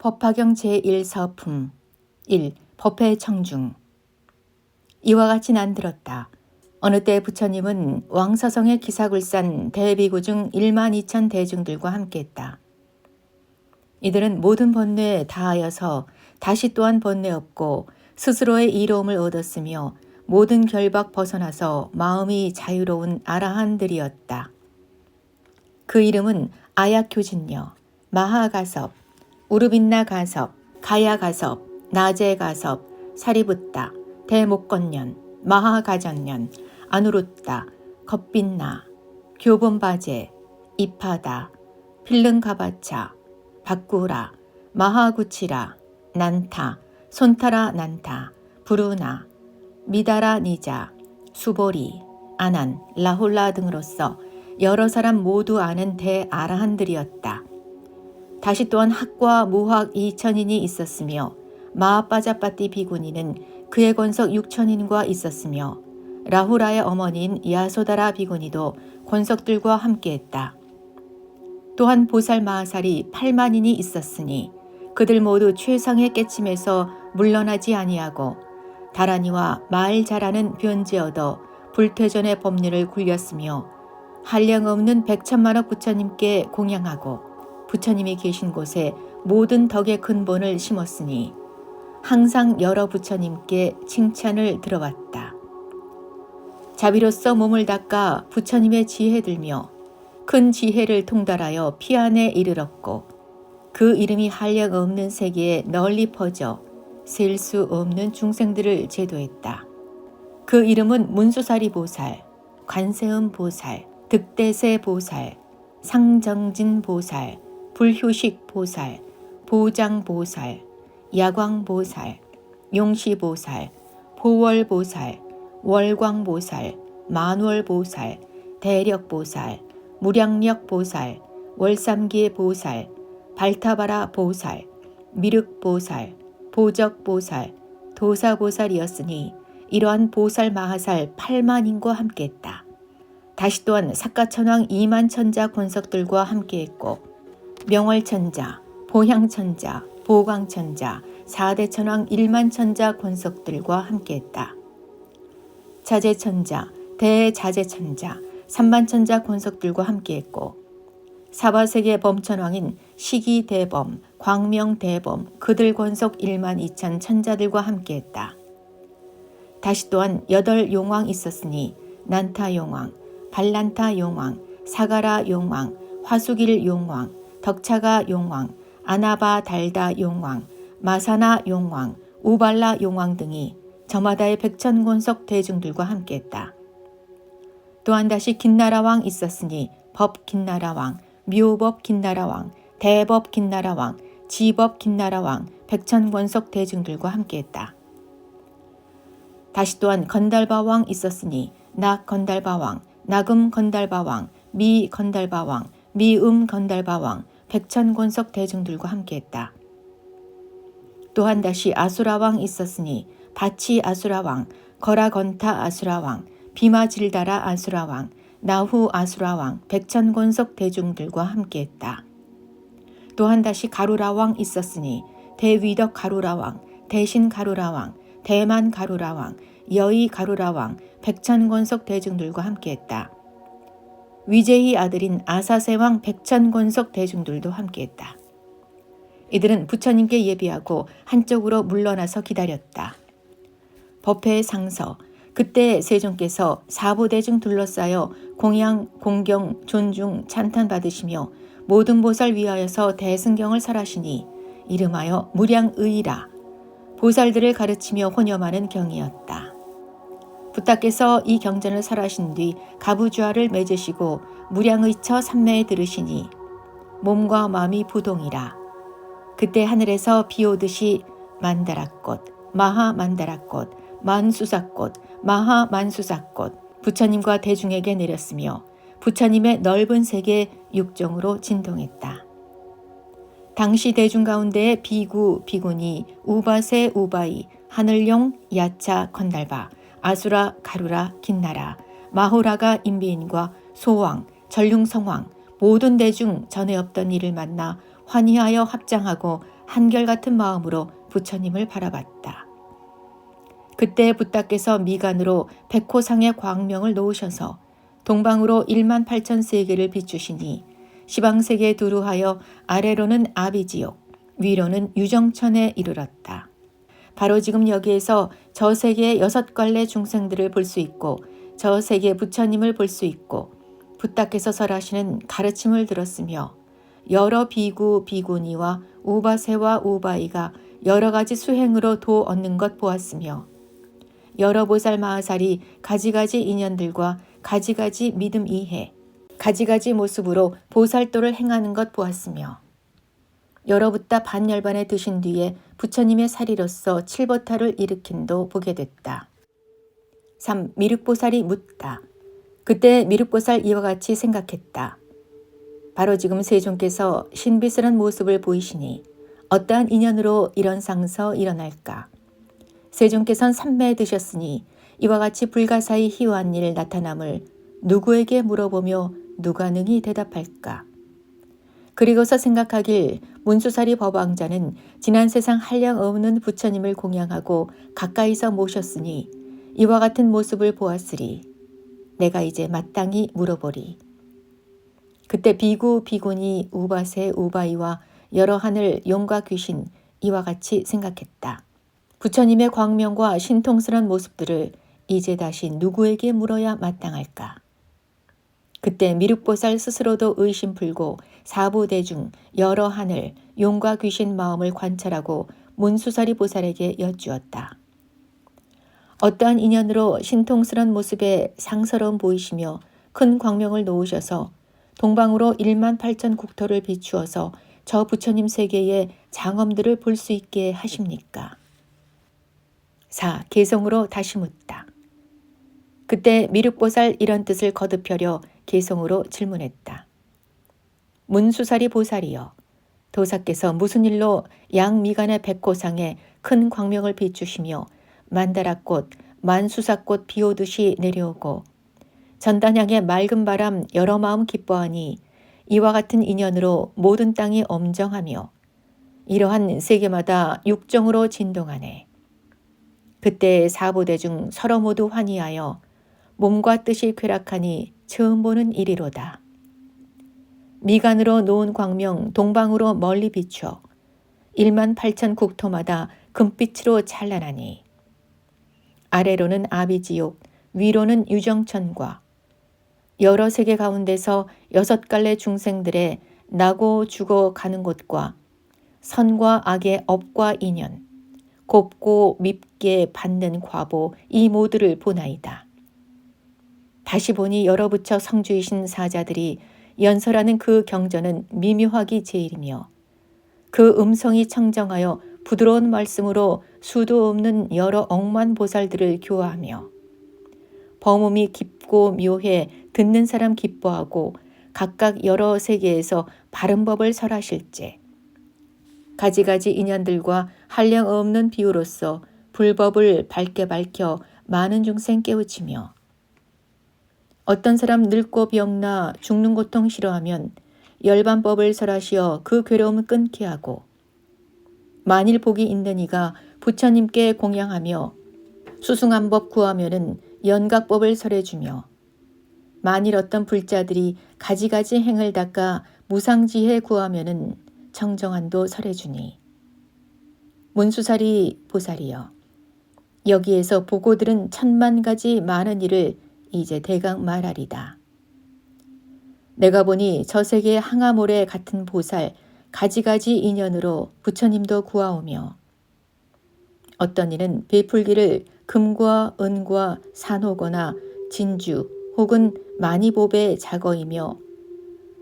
법화경 제1서품 1. 법회 청중 이와 같이 난 들었다. 어느 때 부처님은 왕사성의 기사굴산 대비구 중 1만 2천 대중들과 함께했다. 이들은 모든 번뇌에 다하여서 다시 또한 번뇌 없고 스스로의 이로움을 얻었으며 모든 결박 벗어나서 마음이 자유로운 아라한들이었다. 그 이름은 아야교진녀, 마하가섭, 우르빈나 가섭, 가야 가섭, 나제 가섭, 사리붓다, 대목건년, 마하가전년, 아누루따, 겁빈나, 교본바제, 이파다, 필릉가바차, 바꾸라, 마하구치라, 난타, 손타라 난타, 부루나, 미다라 니자, 수보리, 아난, 라홀라 등으로서 여러 사람 모두 아는 대아라한들이었다. 다시 또한 학과 무학 2천인이 있었으며 마하빠자빠띠 비구니는 그의 권석 6천인과 있었으며 라후라의 어머니인 야소다라 비구니도 권석들과 함께했다. 또한 보살 마하살이 8만인이 있었으니 그들 모두 최상의 깨침에서 물러나지 아니하고 다라니와 말 잘하는 변제 얻어 불퇴전의 법률을 굴렸으며 한량 없는 백천만억 부처님께 공양하고 부처님이 계신 곳에 모든 덕의 근본을 심었으니 항상 여러 부처님께 칭찬을 들어왔다. 자비로서 몸을 닦아 부처님의 지혜 들며 큰 지혜를 통달하여 피안에 이르렀고 그 이름이 한량 없는 세계에 널리 퍼져 셀 수 없는 중생들을 제도했다. 그 이름은 문수사리 보살, 관세음 보살, 득대세 보살, 상정진 보살, 불효식 보살, 보장 보살, 야광 보살, 용시 보살, 보월 보살, 월광 보살, 만월 보살, 대력 보살, 무량력 보살, 월삼기 보살, 발타바라 보살, 미륵 보살, 보적 보살, 도사 보살이었으니 이러한 보살 마하살 8만인과 함께했다. 다시 또한 사가천왕 2만 천자 권석들과 함께했고 명월천자, 보향천자, 보광천자, 사대천왕 1만 천자 권석들과 함께했다. 자제천자, 대자제천자, 3만 천자 권석들과 함께했고 사바세계 범천왕인 시기대범, 광명대범, 그들 권석 1만 2천 천자들과 함께했다. 다시 또한 여덟 용왕 있었으니 난타 용왕, 발란타 용왕, 사가라 용왕, 화수길 용왕, 덕차가 용왕, 아나바 달다 용왕, 마사나 용왕, 우발라 용왕 등이 저마다의 백천곤석 대중들과 함께했다. 또한 다시 긴나라 왕 있었으니 법 긴나라 왕, 묘법 긴나라 왕, 대법 긴나라 왕, 지법 긴나라 왕, 백천권석 대중들과 함께했다. 다시 또한 건달바 왕 있었으니 낙 건달바 왕, 나금 건달바 왕, 미 건달바 왕, 미음 건달바 왕, 백천권석 대중들과 함께했다. 또한 다시 아수라 왕 있었으니 바치 아수라 왕, 거라 건타 아수라 왕, 비마 질다라 아수라 왕, 나후 아수라 왕, 백천권석 대중들과 함께했다. 또한 다시 가루라 왕 있었으니 대위덕 가루라 왕, 대신 가루라 왕, 대만 가루라 왕, 여의 가루라 왕, 백천권석 대중들과 함께했다. 위제희 아들인 아사세 왕 백천권석 대중들도 함께했다. 이들은 부처님께 예비하고 한쪽으로 물러나서 기다렸다. 법회의 상서, 그때 세종께서 사보대중 둘러싸여 공양, 공경, 존중, 찬탄 받으시며 모든 보살 위하여서 대승경을 설하시니 이름하여 무량의라 보살들을 가르치며 혼념하는 경이었다. 부탁께서 이 경전을 설하신 뒤 가부주화를 맺으시고 무량의처 삼매에 들으시니 몸과 마음이 부동이라. 그때 하늘에서 비 오듯이 만다라꽃, 마하 만다라꽃, 만수사꽃, 마하 만수사꽃 부처님과 대중에게 내렸으며 부처님의 넓은 세계 육종으로 진동했다. 당시 대중 가운데 비구, 비구니, 우바세, 우바이, 하늘용, 야차, 건달바, 아수라, 가루라, 긴나라, 마호라가 인비인과 소왕, 전륜성왕 모든 대중 전에 없던 일을 만나 환희하여 합장하고 한결같은 마음으로 부처님을 바라봤다. 그때 부따께서 미간으로 백호상의 광명을 놓으셔서 동방으로 1만 8천 세계를 비추시니 시방세계 두루하여 아래로는 아비지옥, 위로는 유정천에 이르렀다. 바로 지금 여기에서 저 세계의 여섯 관례 중생들을 볼 수 있고 저 세계 부처님을 볼 수 있고 부탁께서 설하시는 가르침을 들었으며 여러 비구 비구니와 우바세와 우바이가 여러 가지 수행으로 도 얻는 것 보았으며 여러 보살 마하살이 가지가지 인연들과 가지가지 믿음 이해 가지가지 모습으로 보살도를 행하는 것 보았으며 붓다 반열반에 드신 뒤에 부처님의 사리로서 칠보타를 일으킨도 보게 됐다. 3. 미륵보살이 묻다. 그때 미륵보살 이와 같이 생각했다. 바로 지금 세종께서 신비스런 모습을 보이시니 어떠한 인연으로 이런 상서 일어날까? 세종께선 삼매에 드셨으니 이와 같이 불가사의 희화한 일 나타남을 누구에게 물어보며 누가 능히 대답할까? 그리고서 생각하길 문수사리 법왕자는 지난 세상 한량 없는 부처님을 공양하고 가까이서 모셨으니 이와 같은 모습을 보았으리 내가 이제 마땅히 물어보리. 그때 비구 비구니 우바세 우바이와 여러 하늘 용과 귀신 이와 같이 생각했다. 부처님의 광명과 신통스런 모습들을 이제 다시 누구에게 물어야 마땅할까? 그때 미륵보살 스스로도 의심 풀고 사부대중 여러 하늘 용과 귀신 마음을 관찰하고 문수사리 보살에게 여쭈었다. 어떠한 인연으로 신통스런 모습에 상서러움 보이시며 큰 광명을 놓으셔서 동방으로 1만 8천 국토를 비추어서 저 부처님 세계의 장엄들을 볼 수 있게 하십니까? 4. 개성으로 다시 묻다. 그때 미륵보살 이런 뜻을 거듭하려 개성으로 질문했다. 문수사리 보살이여 도사께서 무슨 일로 양미간의 백호상에 큰 광명을 비추시며 만다라꽃, 만수사꽃 비오듯이 내려오고 전단향의 맑은 바람 여러 마음 기뻐하니 이와 같은 인연으로 모든 땅이 엄정하며 이러한 세계마다 육정으로 진동하네. 그때 사부대 중 서로 모두 환희하여 몸과 뜻이 쾌락하니 처음 보는 일이로다. 미간으로 놓은 광명 동방으로 멀리 비춰 1만 8천 국토마다 금빛으로 찬란하니 아래로는 아비지옥 위로는 유정천과 여러 세계 가운데서 여섯 갈래 중생들의 나고 죽어 가는 곳과 선과 악의 업과 인연 곱고 밉게 받는 과보 이 모두를 보나이다. 다시 보니 여러 부처 성주이신 사자들이 연설하는 그 경전은 미묘하기 제일이며 그 음성이 청정하여 부드러운 말씀으로 수도 없는 여러 억만 보살들을 교화하며 범음이 깊고 묘해 듣는 사람 기뻐하고 각각 여러 세계에서 바른 법을 설하실제. 가지가지 인연들과 한량 없는 비유로서 불법을 밝게 밝혀 많은 중생 깨우치며 어떤 사람 늙고 병나 죽는 고통 싫어하면 열반법을 설하시어 그 괴로움을 끊게 하고 만일 복이 있는 이가 부처님께 공양하며 수승한 법 구하면은 연각법을 설해주며 만일 어떤 불자들이 가지가지 행을 닦아 무상지혜 구하면은 청정한도 설해주니. 문수사리 보살이여 여기에서 보고 들은 천만 가지 많은 일을 이제 대강 말하리다. 내가 보니 저 세계 항아모래 같은 보살 가지가지 인연으로 부처님도 구하오며 어떤 이는 베풀기를 금과 은과 산호거나 진주 혹은 마니보배 작어이며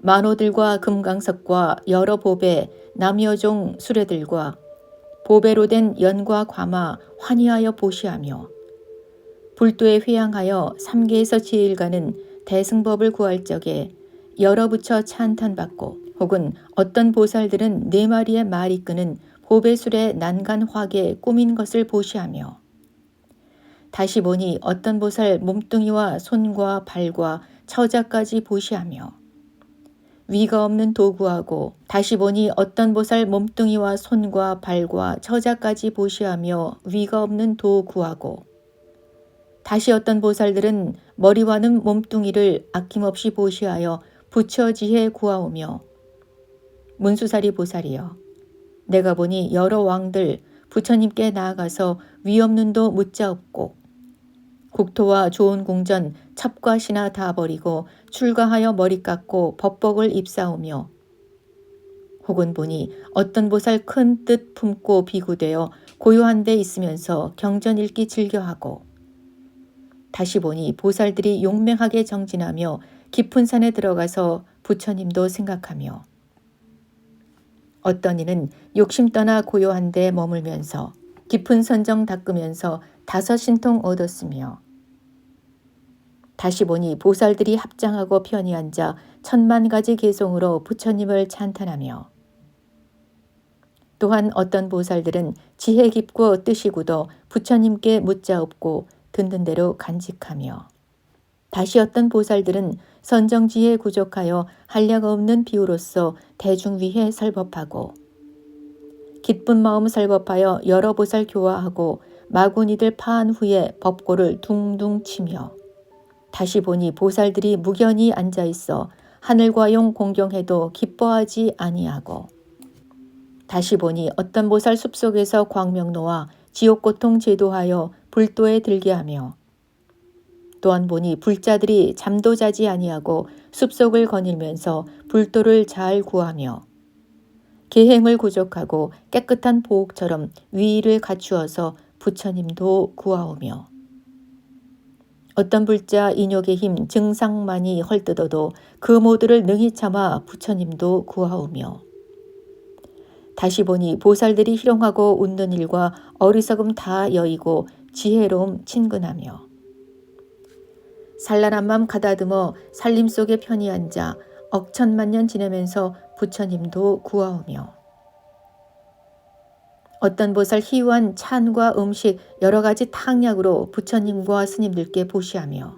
만호들과 금강석과 여러 보배 남여종 수레들과 보배로 된 연과 과마 환희하여 보시하며 불도에 회양하여 삼계에서 지일가는 대승법을 구할 적에 여러 부처 찬탄받고 혹은 어떤 보살들은 네 마리의 말이 끄는 보배술의 난간 화계 꾸민 것을 보시하며 다시 보니 어떤 보살 몸뚱이와 손과 발과 처자까지 보시하며 위가 없는 도구하고 다시 보니 어떤 보살 몸뚱이와 손과 발과 처자까지 보시하며 위가 없는 도구하고 다시 어떤 보살들은 머리와는 몸뚱이를 아낌없이 보시하여 부처지혜 구하오며 문수사리 보살이여 내가 보니 여러 왕들 부처님께 나아가서 위 없는 도 묻자없고 국토와 좋은 궁전 첩과 신하 다 버리고 출가하여 머리 깎고 법복을 입사오며 혹은 보니 어떤 보살 큰 뜻 품고 비구되어 고요한 데 있으면서 경전 읽기 즐겨하고 다시 보니 보살들이 용맹하게 정진하며 깊은 산에 들어가서 부처님도 생각하며 어떤 이는 욕심 떠나 고요한 데 머물면서 깊은 선정 닦으면서 다섯 신통 얻었으며 다시 보니 보살들이 합장하고 편히 앉아 천만 가지 개송으로 부처님을 찬탄하며 또한 어떤 보살들은 지혜 깊고 뜻이 굳어 부처님께 묻자 없고 듣는 대로 간직하며 다시 어떤 보살들은 선정지에 구족하여 한량 없는 비유로서 대중 위에 설법하고 기쁜 마음 설법하여 여러 보살 교화하고 마구니들 파한 후에 법고를 둥둥 치며 다시 보니 보살들이 무견히 앉아 있어 하늘과 용 공경해도 기뻐하지 아니하고 다시 보니 어떤 보살 숲속에서 광명 놓아 지옥 고통 제도하여 불도에 들게 하며 또한 보니 불자들이 잠도 자지 아니하고 숲속을 거닐면서 불도를 잘 구하며 계행을 구족하고 깨끗한 보옥처럼 위를 갖추어서 부처님도 구하오며 어떤 불자 인욕의 힘 증상만이 헐뜯어도 그 모두를 능히 참아 부처님도 구하오며 다시 보니 보살들이 희롱하고 웃는 일과 어리석음 다 여의고 지혜로움 친근하며 산란한 맘 가다듬어 살림 속에 편히 앉아 억천만년 지내면서 부처님도 구하오며 어떤 보살 희유한 찬과 음식 여러 가지 탕약으로 부처님과 스님들께 보시하며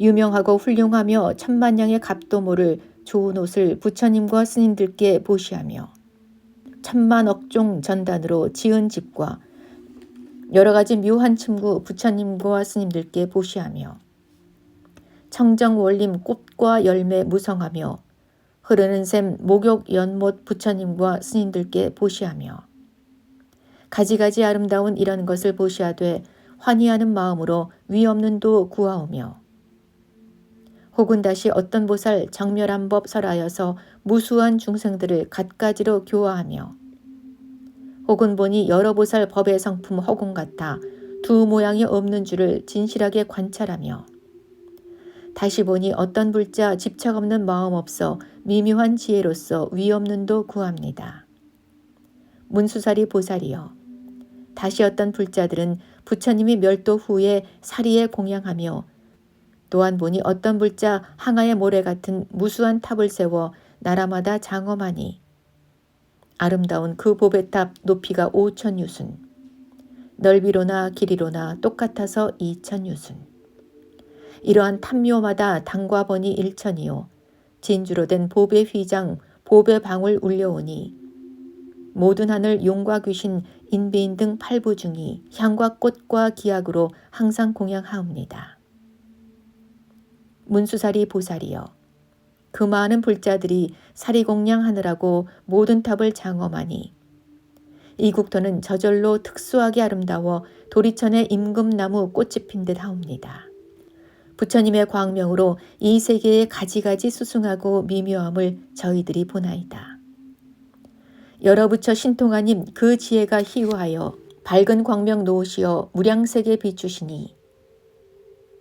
유명하고 훌륭하며 천만냥의 갑도모를 좋은 옷을 부처님과 스님들께 보시하며 천만 억종 전단으로 지은 집과 여러 가지 묘한 침구 부처님과 스님들께 보시하며 청정 원림 꽃과 열매 무성하며 흐르는 샘 목욕 연못 부처님과 스님들께 보시하며 가지가지 아름다운 이런 것을 보시하되 환희하는 마음으로 위 없는 도 구하오며 혹은 다시 어떤 보살 정멸한 법 설하여서 무수한 중생들을 갖가지로 교화하며 혹은 보니 여러 보살 법의 성품 허공 같아 두 모양이 없는 줄을 진실하게 관찰하며 다시 보니 어떤 불자 집착 없는 마음 없어 미묘한 지혜로서 위 없는 도 구합니다. 문수사리 보살이여 다시 어떤 불자들은 부처님이 멸도 후에 사리에 공양하며 또한 보니 어떤 불자 항아의 모래 같은 무수한 탑을 세워 나라마다 장엄하니 아름다운 그 보배 탑 높이가 5천 유순, 넓이로나 길이로나 똑같아서 2천 유순. 이러한 탐묘마다 당과 번이 1천이요. 진주로 된 보배 휘장, 보배 방울 울려오니 모든 하늘 용과 귀신, 인비인 등 팔부 중이 향과 꽃과 기약으로 항상 공양하옵니다. 문수사리 보살이여 그 많은 불자들이 사리공양하느라고 모든 탑을 장엄하니 이 국토는 저절로 특수하게 아름다워 도리천의 임금나무 꽃이 핀 듯 하옵니다. 부처님의 광명으로 이 세계의 가지가지 수승하고 미묘함을 저희들이 보나이다. 여러 부처 신통하님 그 지혜가 희우하여 밝은 광명 놓으시어 무량세계 비추시니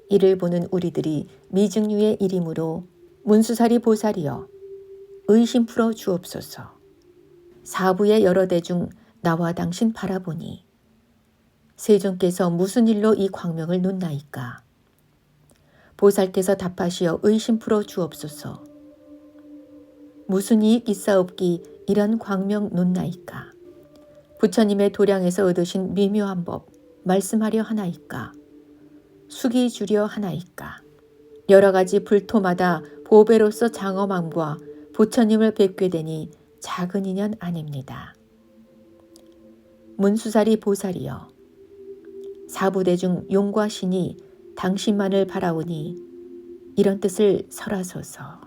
이를 보는 우리들이 미증류의 이름으로 문수사리 보살이여 의심 풀어 주옵소서. 사부의 여러 대 중 나와 당신 바라보니 세존께서 무슨 일로 이 광명을 놓나이까. 보살께서 답하시어 의심 풀어 주옵소서. 무슨 이익 있사옵기 이런 광명 놓나이까. 부처님의 도량에서 얻으신 미묘한 법 말씀하려 하나이까. 숙이 주려 하나이까. 여러 가지 불토마다 보배로서 장엄함과 부처님을 뵙게 되니 작은 인연 아닙니다. 문수사리 보살이여 사부대 중 용과 신이 당신만을 바라오니 이런 뜻을 설하소서.